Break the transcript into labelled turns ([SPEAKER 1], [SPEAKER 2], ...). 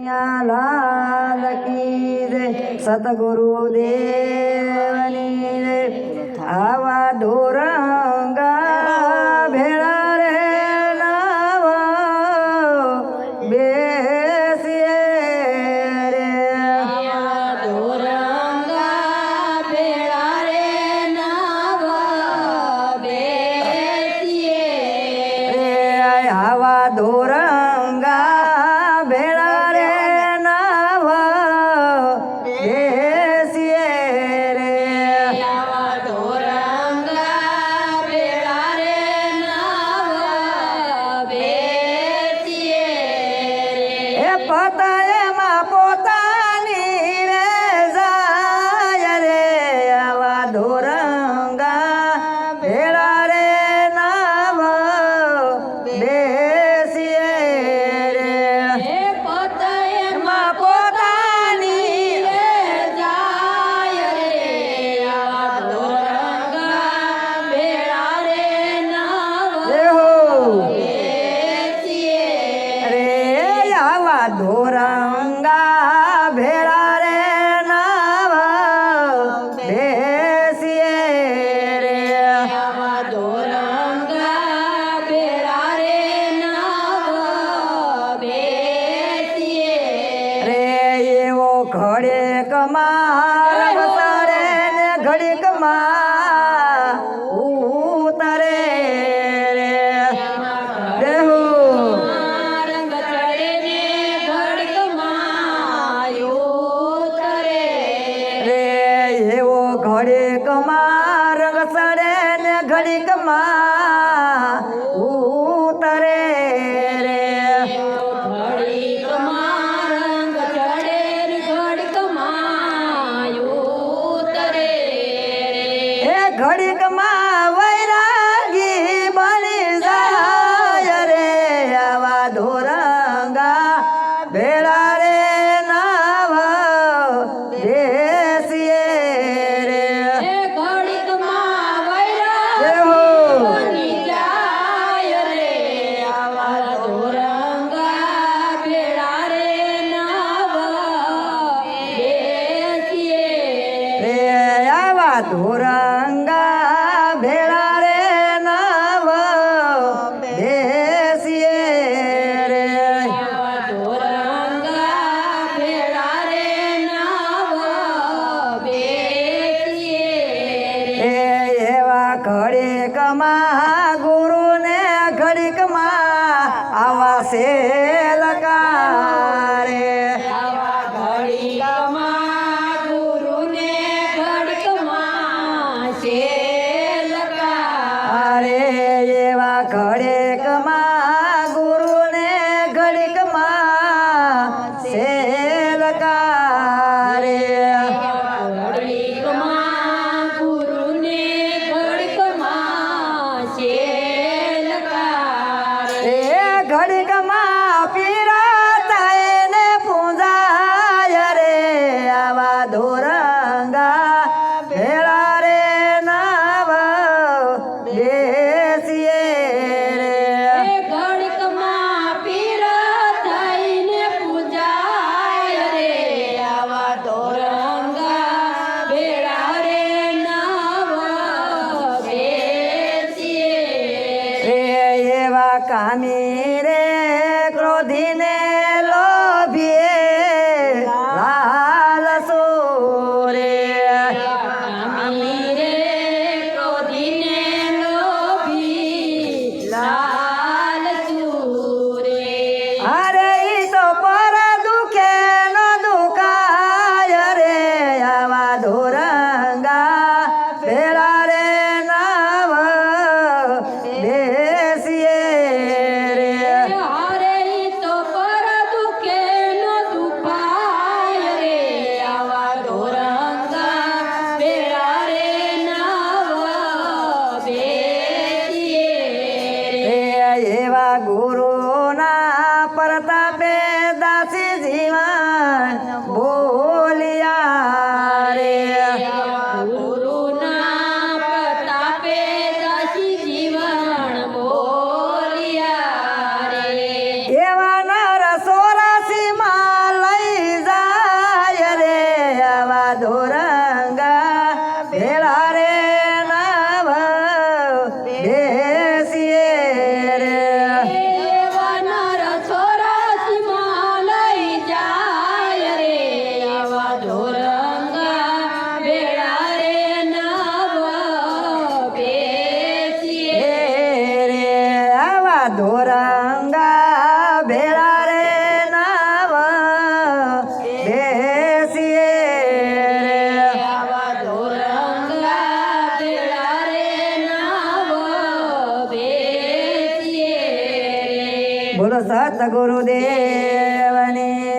[SPEAKER 1] લાલ કી સતગુરુ દેવની રે આવા એ પતાએમાં કમાર વસાડે ને ઘડી કમા ઉતરે રે દેહુ રે એવો ઘડે કમા રંગ સડે ને ઘડી કમા ધોરંગા ભેળા રે. નાવ દેસીએ રે. એ એવા ઘડીકમાં ગુરુને ઘડીકમાં આવા એ ઘડીકમાં પીરાતા એને પૂજાય રે. આવા ધોરંગા ભેળા રે નાવ બેસીએ રે. રે. આવા ધોરંગા ભેળા રે ક્રોધીને tiene ગુરુના પ્રતાપે દાસી જીવન બોલિયા રે.
[SPEAKER 2] ગુરુના પ્રતાપે દાસી જીવન બોલિયા રે.
[SPEAKER 1] લઈ જાય રે. આવા ધોરા ધોરંગા ભેળા રે. નાવ બેસીએ રે. આવા બોલો સત ગુરુદેવની